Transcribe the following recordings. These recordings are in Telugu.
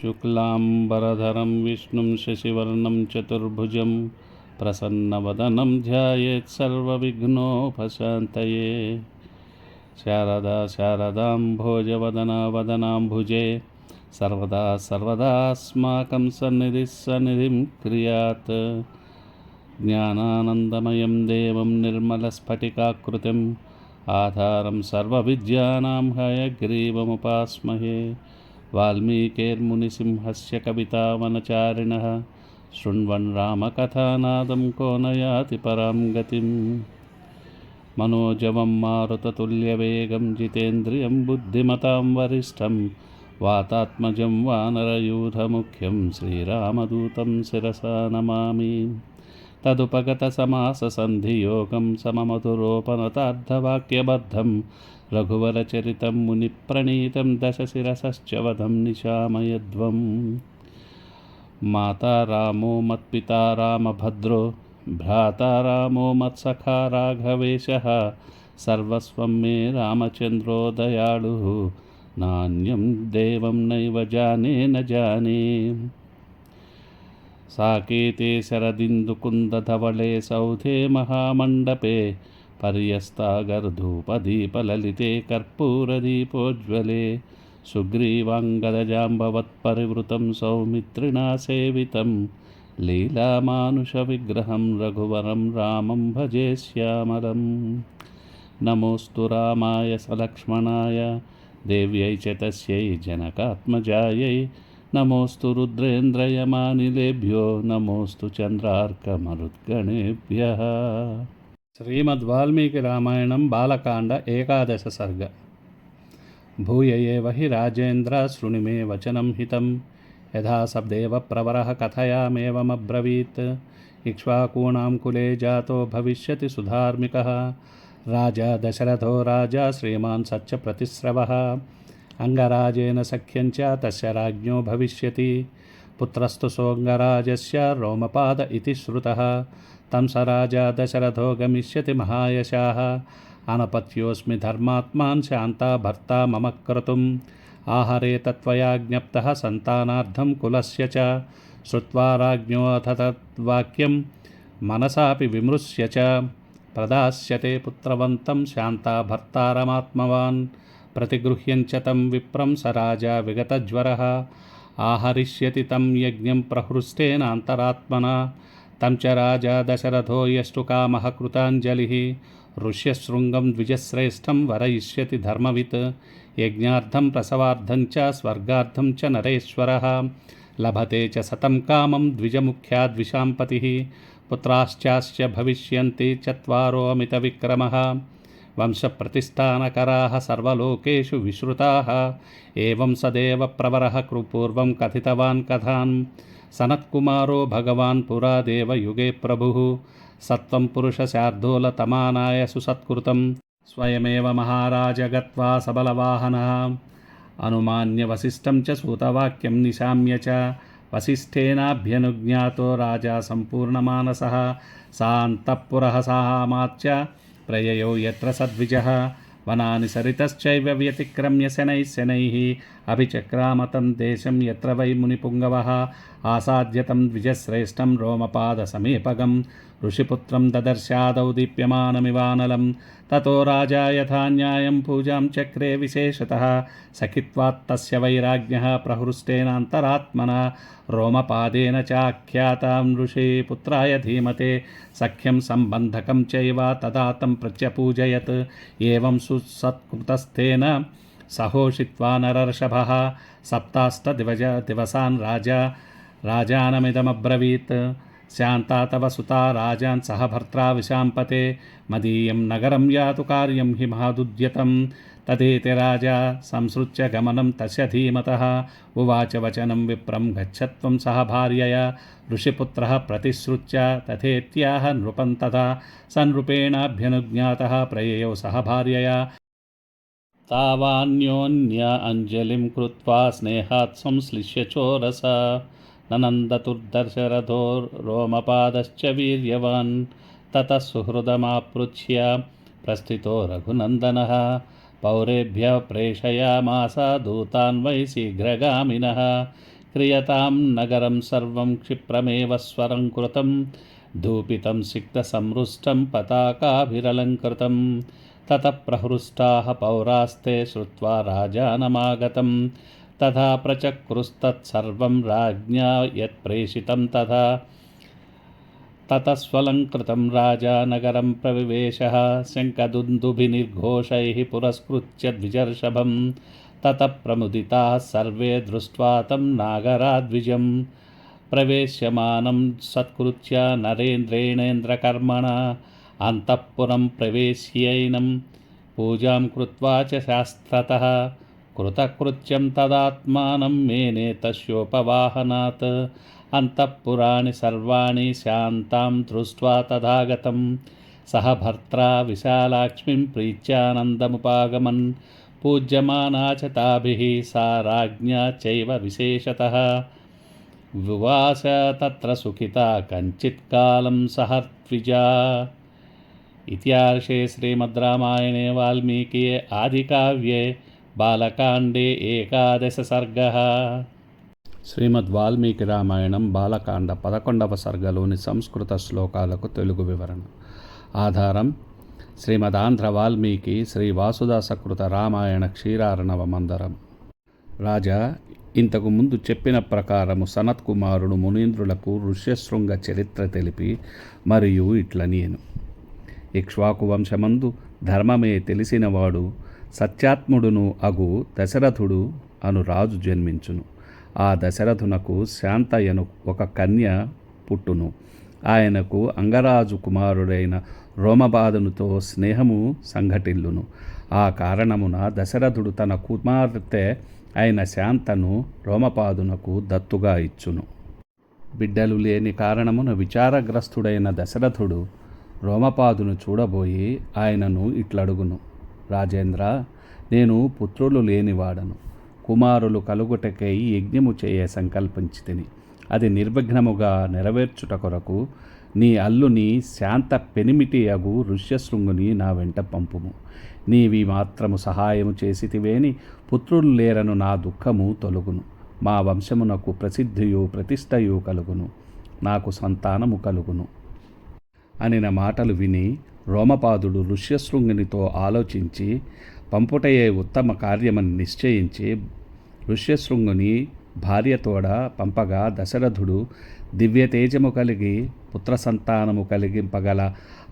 शुक्लाम्बरधरं विष्णुं शशिवर्णं चतुर्भुजं प्रसन्नवदनं ध्यायेत् सर्वविघ्नोपशान्तये शारदा शारदां भोजवदना वदनाम्भुजे सर्वदा सर्वदास्माकं सन्निधिः सन्निधिं क्रियात् ज्ञानानन्दमयं देवं निर्मलस्फटिकाकृतिम् आधारं सर्वविद्यानां हयग्रीवमुपास्महे वाल्मीकेर्मुनिसिंहस्य कवितावनचारिणः। शृण्वन् रामकथानादं को न याति परां गतिम् मनोजवं मारुततुल्यवेगं, जितेन्द्रियं बुद्धिमतां वरिष्ठं। वातात्मजं वानरयूथमुख्यं, श्रीरामदूतं शिरसा नमामि। तदुपगतसमाससन्धियोगं, सममधुरोपनतार्धवाक्यबद्धं। రఘువరచరితం మునిప్రణీతం దశశిరసశ్చ వధం నిశామయధ్వం మాతా రామో మత్పితా రామభద్రో భ్రాతా రామో మత్సఖా రాఘవేశ సర్వస్వం మే రామచంద్రో దయాళు నాణ్యం దేవం నైవ జానే న జానే సాకేతే శరదిందుకుందధవళే సౌధే మహామండపే పర్యస్తాగర్ధూపదీపలలితే కర్పూరదీపోజ్వలే. సుగ్రీవాంగదజాంబవత్పరివృతం సౌమిత్రిణా సేవితం. లీలామానుషవిగ్రహం రఘువరం రామం భజే శ్యామలం. నమోస్తు రామాయ సలక్ష్మణాయ దేవ్యై చ తస్యై జనకాత్మజాయై. నమోస్తు రుద్రేంద్రయమానిలేభ్యో నమోస్తు చంద్రార్కమరుద్గణేభ్య. श्रीमद्वाल्मीकिरामायणं बालकाण्ड एकादश सर्ग भूय एव हि राजेन्द्र शृणु मे वचनं हितं यथा सब्देवप्रवरः कथयामेवमब्रवीत्। इक्ष्वाकूणां कुले जातो भविष्यति सुधार्मिकः। राजा दशरथो राजा श्रीमान् सच्च अङ्गराजेन सख्यञ्च तस्य राज्ञो भविष्यति। पुत्रस्तु सोऽङ्गराजस्य रोमपाद इति श्रुतः तं स राजा दशरथो गमिष्यति महायशाः अनपत्योऽस्मि धर्मात्मान् शान्ता भर्ता मम क्रतुम् आहरे तत्त्वया ज्ञप्तः सन्तानार्थं कुलस्य च श्रुत्वा राज्ञोऽथ तद्वाक्यं मनसापि विमृश्य च प्रदास्यते पुत्रवन्तं शान्ता भर्तारमात्मवान् प्रतिगृह्यञ्च तं विप्रं स राजा विगतज्वरः आहरिष्यति तं यज्ञं प्रहृष्टेनान्तरात्मना तं च राजा दशरथो यष्टुकामः कृताञ्जलिः ऋष्यशृङ्गं द्विजश्रेष्ठं वरयिष्यति धर्मवित्, यज्ञार्थं प्रसवार्थं च स्वर्गार्थं च नरेश्वरः, लभते च सतं कामं द्विजमुख्याद्विषाम्पतिः, पुत्राश्चाश्च भविष्यन्ति चत्वारोऽमितविक्रमः वंशप्रतिष्ठानकराः వంశప్రతిష్టానకరాः సర్వలోకేషు విశ్రుతాः. ఏవం సదేవ ప్రవరः పూర్వం కథితవాన్ కథాన్. సనత్కుమారో భగవాన్ పురా దేవయుగే ప్రభుः. సత్వం పురుషశార్ధూలతమానాయ సుసత్కృతం. స్వయమేవ మహారాజ గత్వా సబలవాహనः. అనుమాన్యవశిష్టం చ సూతవాక్యం నిశామ్య చ. వసిష్ఠేనాభ్యనుజ్ఞాతో రాజా సంపూర్ణమానస. సాంతఃపురః ప్రయయో ఎత్ర సద్విజ వనాని సరితశ్చైవ వ్యతిక్రమ్య శనై శనై అభిచక్రామతం దేశం ఎత్ర వై మునిపుంగవ ఆసాధ్యతం ద్విజశ్రేష్టం రోమపాద సమీపగం ఋషిపుత్రం దదర్శాదౌ దీప్యమానమివానలం. తతో రాజా యథాన్యాయం పూజాం చక్రే విశేషత. సఖిత్వాత్తస్య వైరాజ్ఞ ప్రహృష్టేనాంతరాత్మన. రోమపాదేన చాఖ్యాతాం ఋషిపుత్రాయ ధీమతే. సఖ్యం సంబంధకం చైవ తదా తం ప్రత్యపూజయత్. ఏవం సుసత్కృతస్థేన సహోషిత్వా నరర్షభ. సప్తాష్టదివజ దివసాన్ రాజా రాజానమిదమబ్రవీత్. శాంతా తవ సుతా రాజాన్ సహ భర్త్రా విశాంపతే మదీయం నగరం యాతు కార్యం హి మహాదుద్యతం. తదేతి రాజా సంసృత్య గమనం తస్య ధీమత. ఉవాచ వచనం విప్రం గచ్చత్వం సహ భార్యయ. ఋషిపుత్ర ప్రతిశ్రుత్య తథేత్యాహ నృపం తథా సన్నృపేణాభ్యనుజ్ఞాత ప్రయయో సహ భార్యయ. తావాన్యోన్య అంజలిం కృత్వా స్నేహాత్ సంశ్లిష్య ननन्दतुर्दशरथो रोमपादश्च वीर्यवान् ततः सुहृदमापृच्छ्य प्रस्थितो रघुनन्दनः पौरेभ्यः प्रेषयामास दूतान् वै शीघ्रगामिनः क्रियतां नगरं सर्वं क्षिप्रमेव स्वरं कृतं धूपितं सिक्तसंरुष्टं पताकाभिरलङ्कृतं ततः प्रहृष्टाः पौरास्ते श्रुत्वा राजानमागतम् तथा प्रचक्रुस्तत्सर्वं राज्ञा यत्प्रेषितं तथा ततस्वलङ्कृतं राजा नगरं प्रविवेशः शङ्खदुन्दुभिनिर्घोषैः पुरस्कृत्य द्विजर्षभं ततः प्रमुदिताः सर्वे दृष्ट्वा तं नागराद्विजम् प्रवेश्यमानं सत्कृत्य नरेन्द्रेणेन्द्रकर्मणा अन्तःपुरं प्रवेश्यैनं पूजां कृत्वा च शास्त्रतः कृतकृत्यं तदात्मानं मेने तस्योपवाहनात् अन्तःपुराणि सर्वाणि शान्तां दृष्ट्वा तथागतं सह भर्त्रा विशालाक्ष्मीं प्रीत्यानन्दमुपागमन् पूज्यमाना च ताभिः सा राज्ञा चैव विशेषतः వివాస తత్ర సుఖిత కంచిత్ కాలం సహర్త్విజా ఇత్యార్షే శ్రీమద్రామాయణే వాల్మీకియే ఆదికావ్యే బాలకాండే ఏకాదశ సర్గ శ్రీమద్ వాల్మీకి రామాయణం బాలకాండ పదకొండవ సర్గలోని సంస్కృత శ్లోకాలకు తెలుగు వివరణ. ఆధారం శ్రీమద్ ఆంధ్ర వాల్మీకి శ్రీ వాసుదాసకృత రామాయణ క్షీరారణవ మందరం. రాజా ఇంతకు ముందు చెప్పిన ప్రకారము సనత్కుమారుడు మునీంద్రులకు ఋష్యశృంగ చరిత్ర తెలిపి మరియు ఇట్లనియను ఇక్ష్వాకు వంశమందు ధర్మమే తెలిసినవాడు సత్యాత్ముడును అగు దశరథుడు అను రాజు జన్మించును. ఆ దశరథునకు శాంతయ్యను ఒక కన్య పుట్టును. ఆయనకు అంగరాజు కుమారుడైన రోమబాధనుతో స్నేహము సంఘటిల్లును. ఆ కారణమున దశరథుడు తన కుమార్తె అయిన శాంతను రోమపాదునకు దత్తుగా ఇచ్చును. బిడ్డలు లేని కారణమున విచారగ్రస్తుడైన దశరథుడు రోమపాదును చూడబోయి ఆయనను ఇట్లడుగును. రాజేంద్ర నేను పుత్రులు లేనివాడను. కుమారులు కలుగుటకై యజ్ఞము చేయ సంకల్పించి తిని అది నిర్విఘ్నముగా నెరవేర్చుట కొరకు నీ అల్లుని శాంత పెనిమిటి అగు ఋష్యశృంగుని నా వెంట పంపుము. నీవి మాత్రము సహాయము చేసితివేని పుత్రులు లేరను నా దుఃఖము తొలుగును. మా వంశమునకు ప్రసిద్ధియు ప్రతిష్టయు కలుగును. నాకు సంతానము కలుగును. అనిన మాటలు విని రోమపాదుడు ఋష్యశృంగునితో ఆలోచించి పంపుటయే ఉత్తమ కార్యమని నిశ్చయించి ఋష్యశృంగుని భార్యతోడ పంపగా దశరథుడు దివ్యతేజము కలిగి పుత్ర సంతానము కలిగింపగల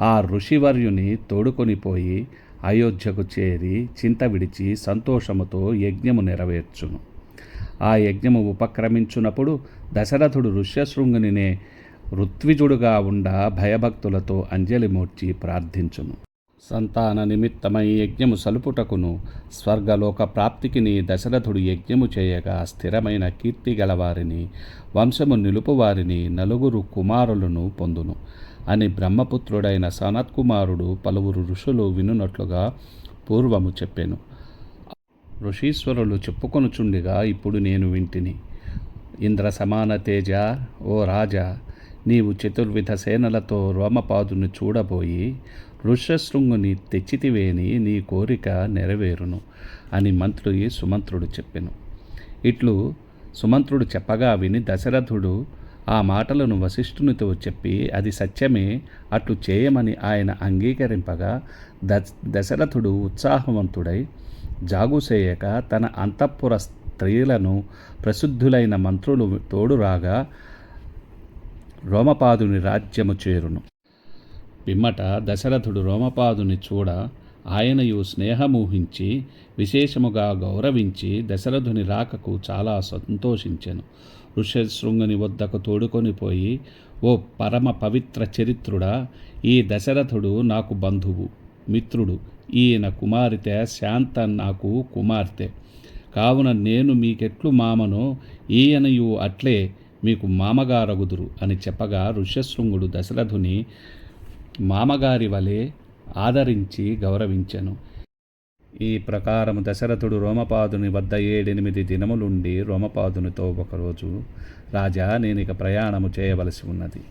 ఆ ఋషివర్యుని తోడుకొనిపోయి అయోధ్యకు చేరి చింత విడిచి సంతోషముతో యజ్ఞము నెరవేర్చును. ఆ యజ్ఞము ఉపక్రమించునప్పుడు దశరథుడు ఋష్యశృంగునినే ఋత్విజుడుగా ఉండ భయభక్తులతో అంజలిమూర్చి ప్రార్థించును. సంతాన నిమిత్తమై యజ్ఞము సలుపుటకును స్వర్గలోక ప్రాప్తికి నీ దశరథుడు యజ్ఞము చేయగా స్థిరమైన కీర్తి గలవారిని వంశము నిలుపువారిని నలుగురు కుమారులను పొందును. అని బ్రహ్మపుత్రుడైన సనత్కుమారుడు పలువురు ఋషులు వినున్నట్లుగా పూర్వము చెప్పాను. ఋషీశ్వరులు చెప్పుకొనుచుండిగా ఇప్పుడు నేను వింటిని. ఇంద్ర సమాన తేజ ఓ రాజా నీవు చతుర్విధ సేనలతో రోమపాదుని చూడబోయి ఋషశృంగుని తెచ్చితివేని నీ కోరిక నెరవేరును అని మంత్రుడి సుమంత్రుడు చెప్పెను. ఇట్లు సుమంత్రుడు చెప్పగా విని దశరథుడు ఆ మాటలను వశిష్ఠునితో చెప్పి అది సత్యమే అట్లు చేయమని ఆయన అంగీకరింపగా దశ దశరథుడు ఉత్సాహవంతుడై జాగుసేయక తన అంతఃపుర స్త్రీలను ప్రసిద్ధులైన మంత్రులు తోడురాగా రోమపాదుని రాజ్యము చేరును. పిమ్మట దశరథుడు రోమపాదుని చూడ ఆయనయు స్నేహమూహించి విశేషముగా గౌరవించి దశరథుని రాకకు చాలా సంతోషించెను. ఋష్యశృంగుని వద్దకు తోడుకొని పోయి ఓ పరమ పవిత్ర చరిత్రుడా ఈ దశరథుడు నాకు బంధువు మిత్రుడు ఈయన కుమార్తె శాంత నాకు కుమార్తె. కావున నేను మీకెట్లు మామనో ఈయనయు అట్లే మీకు మామగారగుదురు అని చెప్పగా ఋష్యశృంగుడు దశరథుని మామగారి వలె ఆదరించి గౌరవించెను. ఈ ప్రకారము దశరథుడు రోమపాదుని వద్ద ఏడెనిమిది దినములుండి రోమపాదునితో ఒకరోజు రాజా నేను ఇక ప్రయాణము చేయవలసి ఉన్నది.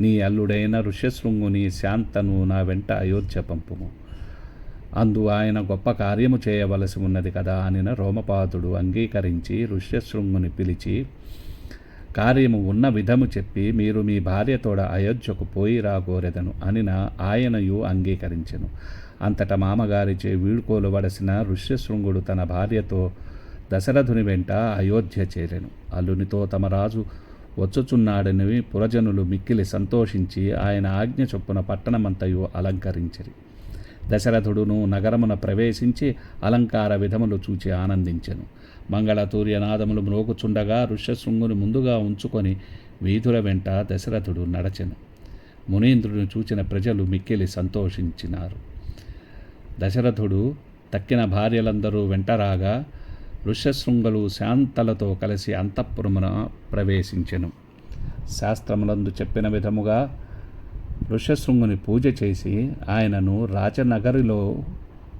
నీ అల్లుడైన ఋష్యశృంగుని శాంతను నా వెంట అయోధ్య పంపుము అందు ఆయన గొప్ప కార్యము చేయవలసి ఉన్నది కదా అనిన రోమపాదుడు అంగీకరించి ఋష్యశృంగుని పిలిచి కార్యము ఉన్న విధము చెప్పి మీరు మీ భార్యతోడ అయోధ్యకు పోయి రాగోరెదను అనిన ఆయనయు అంగీకరించెను. అంతట మామగారిచే వీడుకోలువలసిన ఋష్యశృంగుడు తన భార్యతో దశరథుని వెంట అయోధ్య చేరెను. అల్లునితో తమ రాజు వచ్చుచున్నాడని పురజనులు మిక్కిలి సంతోషించి ఆయన ఆజ్ఞ చొప్పున పట్టణమంతయు అలంకరించిరి. దశరథుడును నగరమున ప్రవేశించి అలంకార విధములు చూచి ఆనందించెను. మంగళతూర్యనాదములు మ్రోగుచుండగా ఋష్యశృంగుని ముందుగా ఉంచుకొని వీధుల వెంట దశరథుడు నడచెను. మునీంద్రుని చూచిన ప్రజలు మిక్కిలి సంతోషించినారు. దశరథుడు తక్కిన భార్యలందరూ వెంటరాగా ఋష్యశృంగులు శాంతలతో కలిసి అంతఃపురమున ప్రవేశించెను. శాస్త్రములందు చెప్పిన విధముగా ఋష్యశృంగుని పూజ చేసి ఆయనను రాజనగరిలో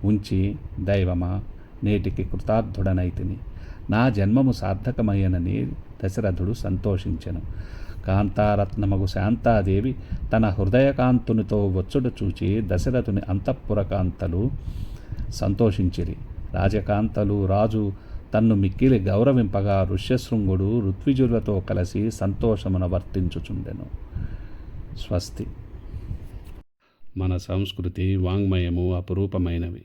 ఉంచి దైవమా నేటికి కృతార్థుడనైతిని నా జన్మము సార్థకమయ్యనని దశరథుడు సంతోషించెను. కాంతారత్నమగు శాంతాదేవి తన హృదయకాంతునితో వచ్చుడు చూచి దశరథుని అంతఃపురకాంతలు సంతోషించిరి. రాజకాంతలు రాజు తన్ను మిక్కిలి గౌరవింపగా ఋష్యశృంగుడు ఋత్విజులతో కలిసి సంతోషమున వర్తించుచుండెను. స్వస్తి. మన సంస్కృతి వాంగ్మయము అపురూపమైనవి.